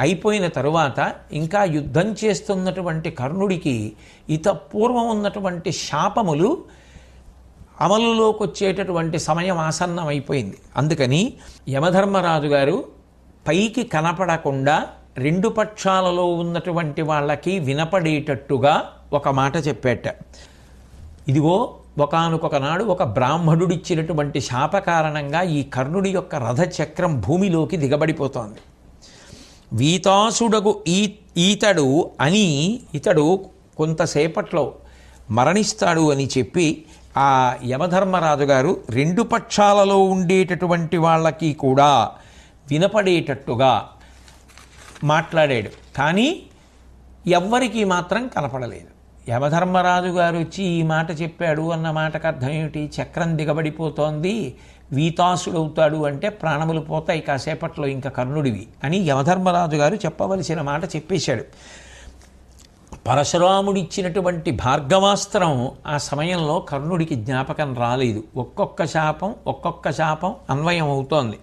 అయిపోయిన తరువాత ఇంకా యుద్ధం చేస్తున్నటువంటి కర్ణుడికి ఇత పూర్వం ఉన్నటువంటి శాపములు అమలులోకి వచ్చేటటువంటి సమయం ఆసన్నం అయిపోయింది అందుకని యమధర్మరాజు గారు పైకి కనపడకుండా రెండు పక్షాలలో ఉన్నటువంటి వాళ్ళకి వినపడేటట్టుగా ఒక మాట చెప్పేట. ఇదిగో ఒకనొక నాడు ఒక బ్రాహ్మణుడిచ్చినటువంటి శాప కారణంగా ఈ కర్ణుడి యొక్క రథచక్రం భూమిలోకి దిగబడిపోతోంది. వీతాసుడగు ఈ ఈతడు అని ఇతడు కొంతసేపట్లో మరణిస్తాడు అని చెప్పి ఆ యమధర్మరాజు గారు రెండు పక్షాలలో ఉండేటటువంటి వాళ్ళకి కూడా వినపడేటట్టుగా మాట్లాడాడు. కానీ ఎవ్వరికీ మాత్రం కనపడలేదు. యమధర్మరాజు గారు వచ్చి ఈ మాట చెప్పాడు అన్న మాటకు అర్థం ఏమిటి? చక్రం దిగబడిపోతోంది. వీతాసుడవుతాడు అంటే ప్రాణములు పోతాయి కాసేపట్లో ఇంకా కర్ణుడివి అని యమధర్మరాజు గారు చెప్పవలసిన మాట చెప్పేశాడు. పరశురాముడిచ్చినటువంటి భార్గవాస్త్రం ఆ సమయంలో కర్ణుడికి జ్ఞాపకం రాలేదు. ఒక్కొక్క శాపం ఒక్కొక్క శాపం అన్వయం అవుతోంది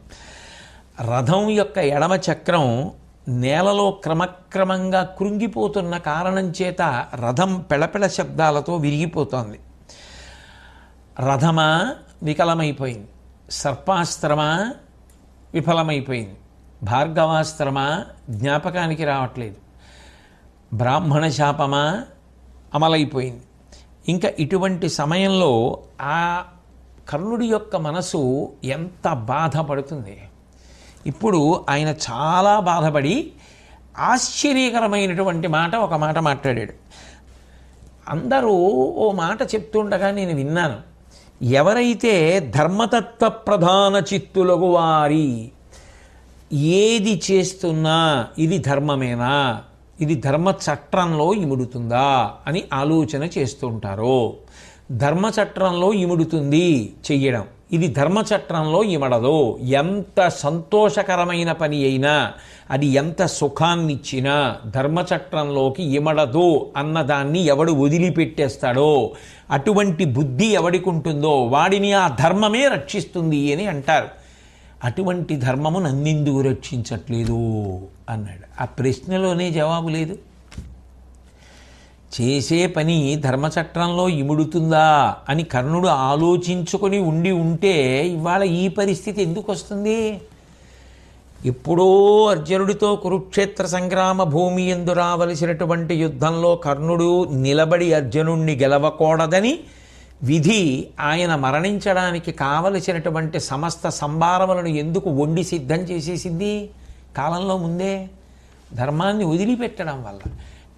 రథం యొక్క ఎడమ చక్రం నేలలో క్రమక్రమంగా కృంగిపోతున్న కారణం చేత రథం పెళపెళ శబ్దాలతో విరిగిపోతోంది. రథమా వికలమైపోయింది. సర్పాస్త్రమా విఫలమైపోయింది. భార్గవాస్త్రమా జ్ఞాపకానికి రావట్లేదు. బ్రాహ్మణ శాపమా అమలైపోయింది. ఇంకా ఇటువంటి సమయంలో ఆ కర్ణుడి యొక్క మనసు ఎంత బాధపడుతుంది? ఇప్పుడు ఆయన చాలా బాధపడి ఆశ్చర్యకరమైనటువంటి మాట ఒక మాట మాట్లాడాడు. అందరూ ఓ మాట చెప్తుండగా నేను విన్నాను. ఎవరైతే ధర్మతత్వ ప్రధాన చిత్తులకు వారి ఏది చేస్తున్నా ఇది ధర్మమేనా? ఇది ధర్మ చట్రంలో ఇముడుతుందా? అని ఆలోచన చేస్తుంటారో. ధర్మ చట్రంలో ఇముడుతుంది చెయ్యడం. ఇది ధర్మచక్రంలో ఇమడదు ఎంత సంతోషకరమైన పని అయినా అది ఎంత సుఖాన్నిచ్చినా ధర్మచట్రంలోకి ఇమడదు అన్నదాన్ని ఎవడు వదిలిపెట్టేస్తాడో అటువంటి బుద్ధి ఎవడికి ఉంటుందో వాడిని ఆ ధర్మమే రక్షిస్తుంది అని అంటారు. అటువంటి ధర్మము నన్నెందుకు రక్షించట్లేదు అన్నాడు. ఆ ప్రశ్నలోనే జవాబు లేదు. చేసే పని ధర్మచట్రంలో ఇముడుతుందా అని కర్ణుడు ఆలోచించుకొని ఉండి ఉంటే ఇవాళ ఈ పరిస్థితి ఎందుకు వస్తుంది? ఎప్పుడో అర్జునుడితో కురుక్షేత్ర సంగ్రామ భూమి ఎందు రావలసినటువంటి యుద్ధంలో కర్ణుడు నిలబడి అర్జునుణ్ణి గెలవకూడదని విధి ఆయన మరణించడానికి కావలసినటువంటి సమస్త సంభారములను ఎందుకు వండి సిద్ధం చేసేసింది? కాలంలో ముందే ధర్మాన్ని వదిలిపెట్టడం వల్ల.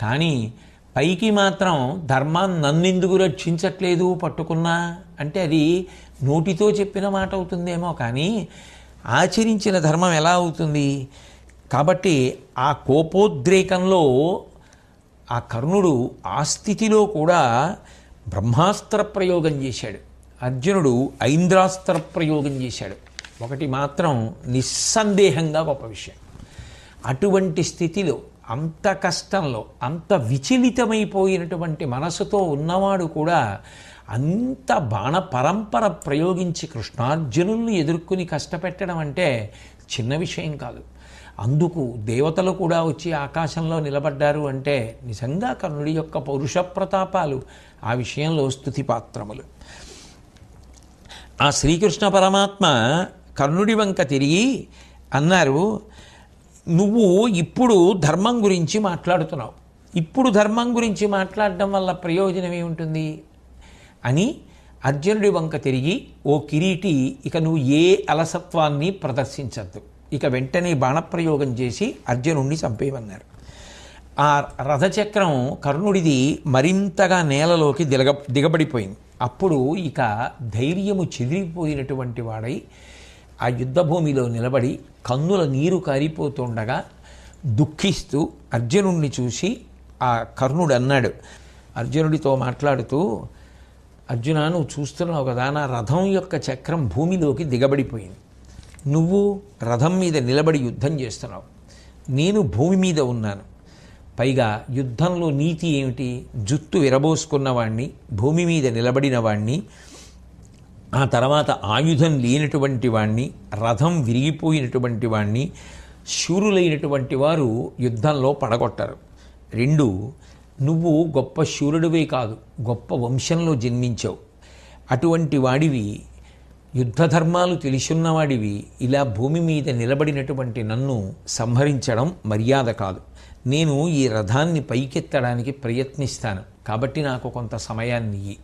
కానీ పైకి మాత్రం ధర్మాన్ని నన్నెందుకు రక్షించట్లేదు పట్టుకున్నా అంటే అది నోటితో చెప్పిన మాట అవుతుందేమో కానీ ఆచరించిన ధర్మం ఎలా అవుతుంది? కాబట్టి ఆ కోపోద్రేకంలో ఆ కర్ణుడు ఆ స్థితిలో కూడా బ్రహ్మాస్త్ర ప్రయోగం చేశాడు. అర్జునుడు ఐంద్రాస్త్ర ప్రయోగం చేశాడు. ఒకటి మాత్రం నిస్సందేహంగా గొప్ప విషయం. అటువంటి స్థితిలో అంత కష్టంలో అంత విచలితమైపోయినటువంటి మనసుతో ఉన్నవాడు కూడా అంత బాణ పరంపర ప్రయోగించి కృష్ణార్జునుల్ని ఎదుర్కొని కష్టపెట్టడం అంటే చిన్న విషయం కాదు. అందుకు దేవతలు కూడా వచ్చి ఆకాశంలో నిలబడ్డారు అంటే నిజంగా కర్ణుడి యొక్క పౌరుష ప్రతాపాలు ఆ విషయంలో స్థుతిపాత్రములు ఆ శ్రీకృష్ణ పరమాత్మ కర్ణుడి వంక తిరిగి అన్నారు నువ్వు ఇప్పుడు ధర్మం గురించి మాట్లాడుతున్నావు. ఇప్పుడు ధర్మం గురించి మాట్లాడడం వల్ల ప్రయోజనం ఏముంటుంది? అని అర్జునుడి వంక తిరిగి ఓ కిరీటి ఇక నువ్వు ఏ అలసత్వాన్ని ప్రదర్శించద్దు. ఇక వెంటనే బాణప్రయోగం చేసి అర్జునుడిని చంపేయమన్నారు. ఆ రథచక్రం కర్ణుడిది మరింతగా నేలలోకి దిగ దిగబడిపోయింది. అప్పుడు ఇక ధైర్యము చెదిరిపోయినటువంటి వాడై ఆ యుద్ధభూమిలో నిలబడి కన్నుల నీరు కారిపోతుండగా దుఃఖిస్తూ అర్జునుడిని చూసి ఆ కర్ణుడు అన్నాడు. అర్జునుడితో మాట్లాడుతూ అర్జున నువ్వు చూస్తున్నావు కదా నా రథం యొక్క చక్రం భూమిలోకి దిగబడిపోయింది. నువ్వు రథం మీద నిలబడి యుద్ధం చేస్తున్నావు. నేను భూమి మీద ఉన్నాను. పైగా యుద్ధంలో నీతి ఏమిటి? జుత్తు విరబోసుకున్న వాణ్ణి భూమి మీద నిలబడిన వాణ్ణి ఆ తర్వాత ఆయుధం లేనటువంటి వాణ్ణి రథం విరిగిపోయినటువంటి వాణ్ణి శూరులైనటువంటి వారు యుద్ధంలో పడగొట్టారు. రెండు నువ్వు గొప్ప శూరుడివే కాదు గొప్ప వంశంలో జన్మించావు. అటువంటి వాడివి యుద్ధ ధర్మాలు తెలిసున్నవాడివి ఇలా భూమి మీద నిలబడినటువంటి నన్ను సంహరించడం మర్యాద కాదు. నేను ఈ రథాన్ని పైకెత్తడానికి ప్రయత్నిస్తాను కాబట్టి నాకు కొంత సమయాన్ని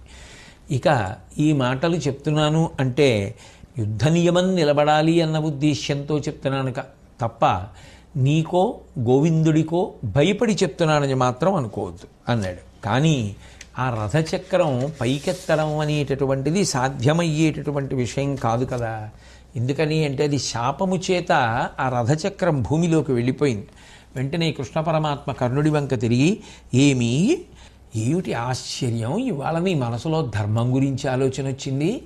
ఇక ఈ మాటలు చెప్తున్నాను అంటే యుద్ధ నియమం నిలబడాలి అన్న ఉద్దేశ్యంతో చెప్తున్నాను తప్ప నీకో గోవిందుడికో భయపడి చెప్తున్నానని మాత్రం అనుకోవద్దు అన్నాడు. కానీ ఆ రథచక్రం పైకెత్తడం అనేటటువంటిది సాధ్యమయ్యేటటువంటి విషయం కాదు కదా. ఎందుకని అంటే అది శాపము చేత ఆ రథచక్రం భూమిలోకి వెళ్ళిపోయింది. వెంటనే కృష్ణ పరమాత్మ కర్ణుడి వంక తిరిగి ఏమీ ఏమిటి ఆశ్చర్యం? ఇవాళ నీ మనసులో ధర్మం గురించి ఆలోచన వచ్చింది.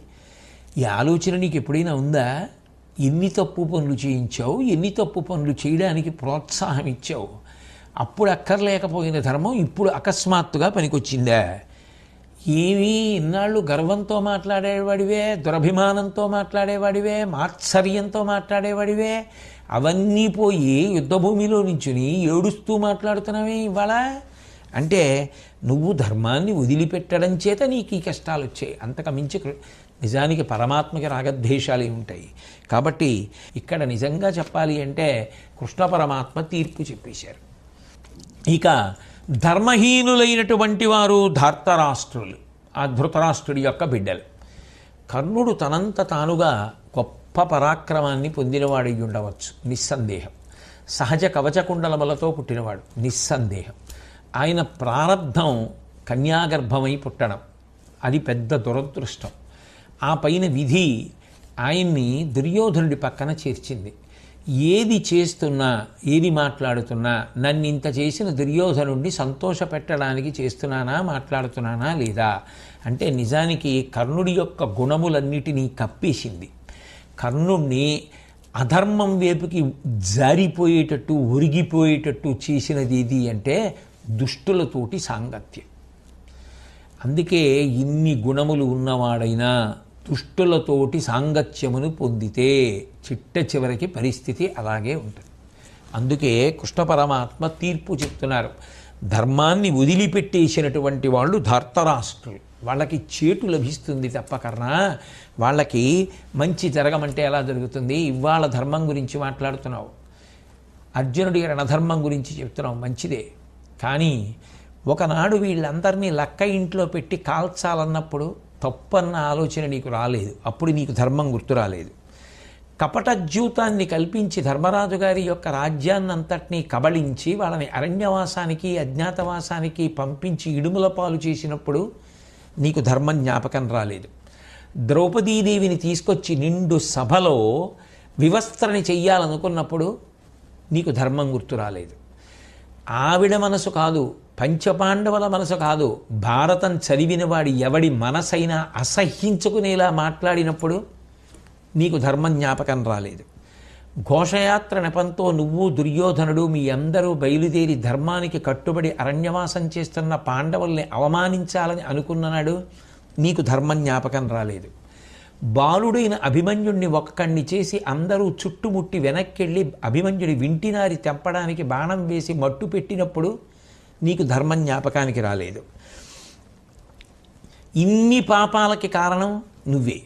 ఈ ఆలోచన నీకు ఎప్పుడైనా ఉందా? ఎన్ని తప్పు పనులు చేయించావు? ఎన్ని తప్పు పనులు చేయడానికి ప్రోత్సాహం ఇచ్చావు? అప్పుడు అక్కర్లేకపోయిన ధర్మం ఇప్పుడు అకస్మాత్తుగా పనికొచ్చిందా? ఏమీ ఇన్నాళ్ళు గర్వంతో మాట్లాడేవాడివే దురభిమానంతో మాట్లాడేవాడివే మాత్సర్యంతో మాట్లాడేవాడివే అవన్నీ పోయి యుద్ధభూమిలో నించుని ఏడుస్తూ మాట్లాడుతున్నావే ఇవాళ? అంటే నువ్వు ధర్మాన్ని వదిలిపెట్టడం చేత నీకు ఈ కష్టాలు వచ్చాయి. అంతకు మించి నిజానికి పరమాత్మకి రాగద్వేషాలు ఉంటాయి కాబట్టి ఇక్కడ నిజంగా చెప్పాలి అంటే కృష్ణ పరమాత్మ తీర్పు చెప్పేశారు. ఇక ధర్మహీనులైనటువంటి వారు ధార్తరాష్ట్రులు ఆ ధృతరాష్ట్రుడి యొక్క బిడ్డలు. కర్ణుడు తనంత తానుగా గొప్ప పరాక్రమాన్ని పొందినవాడై ఉండవచ్చు నిస్సందేహం. సహజ కవచకుండలములతో పుట్టినవాడు. నిస్సందేహం. ఆయన ప్రారంధం కన్యాగర్భమై పుట్టడం. అది పెద్ద దురదృష్టం. ఆ పైన విధి ఆయన్ని దుర్యోధనుడి పక్కన చేర్చింది. ఏది చేస్తున్నా ఏది మాట్లాడుతున్నా నన్ను ఇంత చేసిన దుర్యోధనుడిని సంతోష పెట్టడానికి చేస్తున్నానా మాట్లాడుతున్నానా లేదా? అంటే నిజానికి కర్ణుడి యొక్క గుణములన్నిటినీ కప్పేసింది. కర్ణుణ్ణి అధర్మం వైపుకి జారిపోయేటట్టు ఒరిగిపోయేటట్టు చేసినది ఇది అంటే దుష్టులతోటి సాంగత్యం. అందుకే ఇన్ని గుణములు ఉన్నవాడైనా దుష్టులతోటి సాంగత్యమును పొందితే చిట్ట చివరికి పరిస్థితి అలాగే ఉంటుంది. అందుకే కృష్ణ పరమాత్మ తీర్పు చెప్తున్నారు. ధర్మాన్ని వదిలిపెట్టేసినటువంటి వాళ్ళు ధార్తరాష్ట్రులు. వాళ్ళకి చేటు లభిస్తుంది తప్ప వాళ్ళకి మంచి జరగమంటే ఎలా జరుగుతుంది? ఇవాళ ధర్మం గురించి మాట్లాడుతున్నావు. అర్జునుడి రణధర్మం గురించి చెప్తున్నావు. మంచిదే. కానీ ఒకనాడు వీళ్ళందరినీ లక్క ఇంట్లో పెట్టి కాల్చాలన్నప్పుడు తప్పన్న ఆలోచన నీకు రాలేదు. అప్పుడు నీకు ధర్మం గుర్తు రాలేదు. కపటజ్యూతాన్ని కల్పించి ధర్మరాజు గారి యొక్క రాజ్యాన్నంతటినీ కబళించి వాళ్ళని అరణ్యవాసానికి అజ్ఞాతవాసానికి పంపించి ఇడుముల పాలు చేసినప్పుడు నీకు ధర్మం జ్ఞాపకం రాలేదు. ద్రౌపదీదేవిని తీసుకొచ్చి నిండు సభలో వివస్త్రని చెయ్యాలనుకున్నప్పుడు నీకు ధర్మం గుర్తు రాలేదు. ఆవిడ మనసు కాదు పంచపాండవుల మనసు కాదు భారతం చదివిన వాడి ఎవడి మనసైనా అసహ్యించుకునేలా మాట్లాడినప్పుడు నీకు ధర్మం జ్ఞాపకం రాలేదు. ఘోషయాత్ర నెపంతో నువ్వు దుర్యోధనుడు మీ అందరూ బయలుదేరి ధర్మానికి కట్టుబడి అరణ్యవాసం చేస్తున్న పాండవుల్ని అవమానించాలని అనుకున్ననాడు నీకు ధర్మం జ్ఞాపకం రాలేదు. బాలుడైన అభిమన్యుణ్ణి ఒక్కడిని చేసి అందరూ చుట్టుముట్టి వెనక్కెళ్ళి అభిమన్యుడి వింటినారి తెంపడానికి బాణం వేసి మట్టు పెట్టినప్పుడు నీకు ధర్మం జ్ఞాపకానికి రాలేదు. ఇన్ని పాపాలకి కారణం నువ్వే.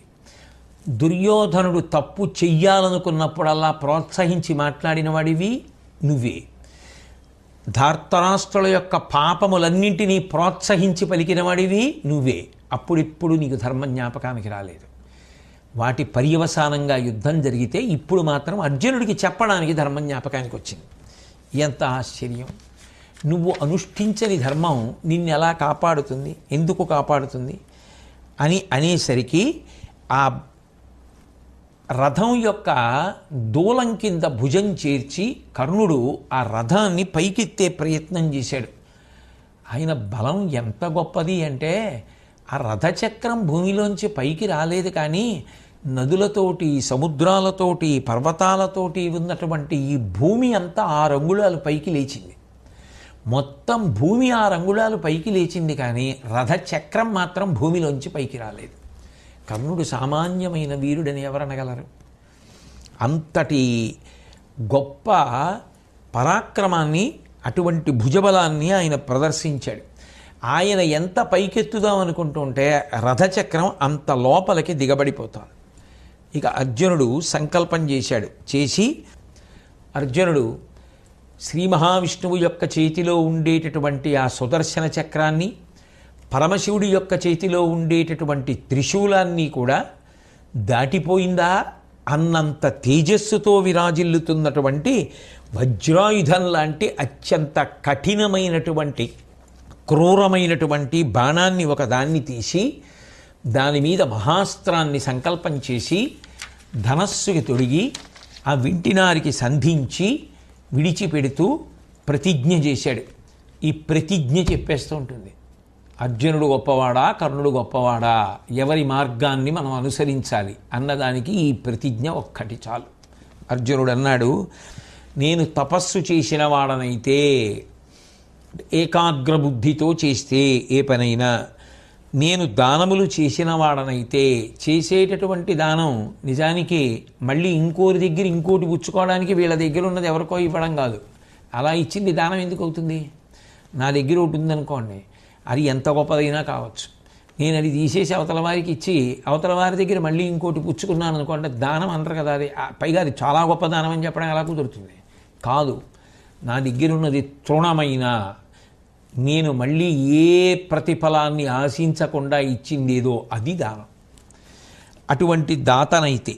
దుర్యోధనుడు తప్పు చెయ్యాలనుకున్నప్పుడల్లా ప్రోత్సహించి మాట్లాడిన వాడివి నువ్వే. ధార్తరాష్ట్రుల యొక్క పాపములన్నింటినీ ప్రోత్సహించి పలికిన వాడివి నువ్వే. అప్పుడిప్పుడు నీకు ధర్మ జ్ఞాపకానికి రాలేదు. వాటి పర్యవసానంగా యుద్ధం జరిగితే ఇప్పుడు మాత్రం అర్జునుడికి చెప్పడానికి ధర్మం జ్ఞాపకానికి వచ్చింది. ఎంత ఆశ్చర్యం. నువ్వు అనుష్ఠించని ధర్మం నిన్ను ఎలా కాపాడుతుంది? ఎందుకు కాపాడుతుంది? అని అనేసరికి ఆ రథం యొక్క దూలం కింద భుజం చేర్చి కర్ణుడు ఆ రథాన్ని పైకెత్తే ప్రయత్నం చేశాడు. ఆయన బలం ఎంత గొప్పది అంటే ఆ రథచక్రం భూమిలోంచి పైకి రాలేదు కానీ నదులతోటి సముద్రాలతోటి పర్వతాలతోటి ఉన్నటువంటి ఈ భూమి అంతా ఆ రంగుళాలు పైకి లేచింది. మొత్తం భూమి ఆ రంగుళాలు పైకి లేచింది కానీ రథచక్రం మాత్రం భూమిలోంచి పైకి రాలేదు. కర్ణుడు సామాన్యమైన వీరుడని ఎవరనగలరు? అంతటి గొప్ప పరాక్రమాన్ని అటువంటి భుజబలాన్ని ఆయన ప్రదర్శించాడు. ఆయన ఎంత పైకెత్తుదాం అనుకుంటుంటే రథచక్రం అంత లోపలికి దిగబడిపోతాను ఇక అర్జునుడు సంకల్పం చేశాడు. చేసి అర్జునుడు శ్రీ మహావిష్ణువు యొక్క చేతిలో ఉండేటటువంటి ఆ సుదర్శన చక్రాన్ని పరమశివుడి యొక్క చేతిలో ఉండేటటువంటి త్రిశూలాన్ని కూడా దాటిపోయిందా? అన్నంత తేజస్సుతో విరాజిల్లుతున్నటువంటి వజ్రాయుధం లాంటి అత్యంత కఠినమైనటువంటి క్రూరమైనటువంటి బాణాన్ని ఒకదాన్ని తీసి దాని మీద మహాస్త్రాన్ని సంకల్పం చేసి ధనస్సుకి తొడిగి ఆ వింటినారికి సంధించి విడిచిపెడుతూ ప్రతిజ్ఞ చేశాడు. ఈ ప్రతిజ్ఞ చెప్పేస్తూ ఉంటుంది. అర్జునుడు గొప్పవాడా? కర్ణుడు గొప్పవాడా? ఎవరి మార్గాన్ని మనం అనుసరించాలి అన్నదానికి ఈ ప్రతిజ్ఞ ఒక్కటి చాలు. అర్జునుడు అన్నాడు నేను తపస్సు చేసిన వాడనైతే ఏకాగ్రబుద్ధితో చేస్తే ఏ పనైనా నేను దానములు చేసిన వాడనైతే చేసేటటువంటి దానం నిజానికి మళ్ళీ ఇంకోరి దగ్గర ఇంకోటి పుచ్చుకోవడానికి వీళ్ళ దగ్గర ఉన్నది ఎవరికో ఇవ్వడం కాదు. అలా ఇచ్చింది దానం ఎందుకు అవుతుంది? నా దగ్గర ఒకటి ఉందనుకోండి అది ఎంత గొప్పదైనా కావచ్చు. నేను అది తీసేసి అవతల వారికి ఇచ్చి అవతల వారి దగ్గర మళ్ళీ ఇంకోటి పుచ్చుకున్నాను అనుకోండి దానం అంటారు కదా అది. పైగా అది చాలా గొప్ప దానం అని చెప్పడం ఎలా కుదురుతుంది. కాదు నా దగ్గర ఉన్నది తృణమైన నేను మళ్ళీ ఏ ప్రతిఫలాన్ని ఆశించకుండా ఇచ్చిందేదో అది దానం. అటువంటి దాతనైతే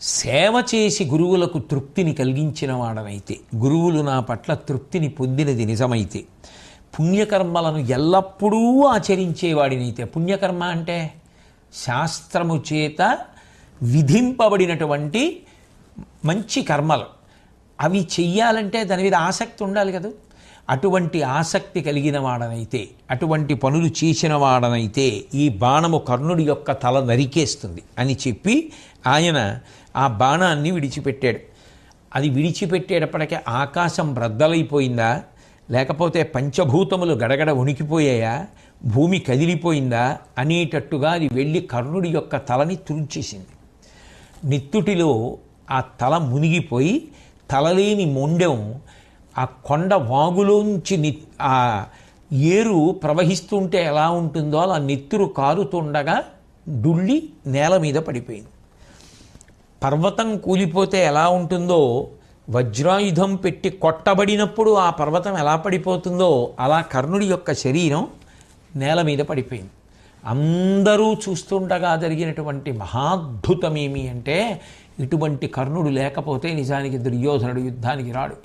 సేవ చేసి గురువులకు తృప్తిని కలిగించిన వాడనైతే గురువులు నా పట్ల తృప్తిని పొందినది నిజమైతే పుణ్యకర్మలను ఎల్లప్పుడూ ఆచరించేవాడినైతే పుణ్యకర్మ అంటే శాస్త్రము చేత విధింపబడినటువంటి మంచి కర్మలు. అవి చెయ్యాలంటే దాని మీద ఆసక్తి ఉండాలి కదా. అటువంటి ఆసక్తి కలిగిన వాడనైతే అటువంటి పనులు చేసిన వాడనైతే ఈ బాణము కర్ణుడి యొక్క తల నరికేస్తుంది అని చెప్పి ఆయన ఆ బాణాన్ని విడిచిపెట్టాడు. అది విడిచిపెట్టేటప్పటికే ఆకాశం రద్దలైపోయిందా? లేకపోతే పంచభూతములు గడగడ ఉనికిపోయాయా భూమి కదిలిపోయిందా? అనేటట్టుగా అది వెళ్ళి కర్ణుడి యొక్క తలని తుంచేసింది నిత్తుటిలో ఆ తల మునిగిపోయి తలలేని మొండెం ఆ కొండ వాగులోంచి ని ఆ ఏరు ప్రవహిస్తుంటే ఎలా ఉంటుందో అలా నెత్తురు కారుతుండగా డుళ్ళి నేల మీద పడిపోయింది. పర్వతం కూలిపోతే ఎలా ఉంటుందో వజ్రాయుధం పెట్టి కొట్టబడినప్పుడు ఆ పర్వతం ఎలా పడిపోతుందో అలా కర్ణుడి యొక్క శరీరం నేల మీద పడిపోయింది. అందరూ చూస్తుండగా జరిగినటువంటి మహాద్భుతమేమి అంటే ఇటువంటి కర్ణుడు లేకపోతే నిజానికి దుర్యోధనుడు యుద్ధానికి రాడు.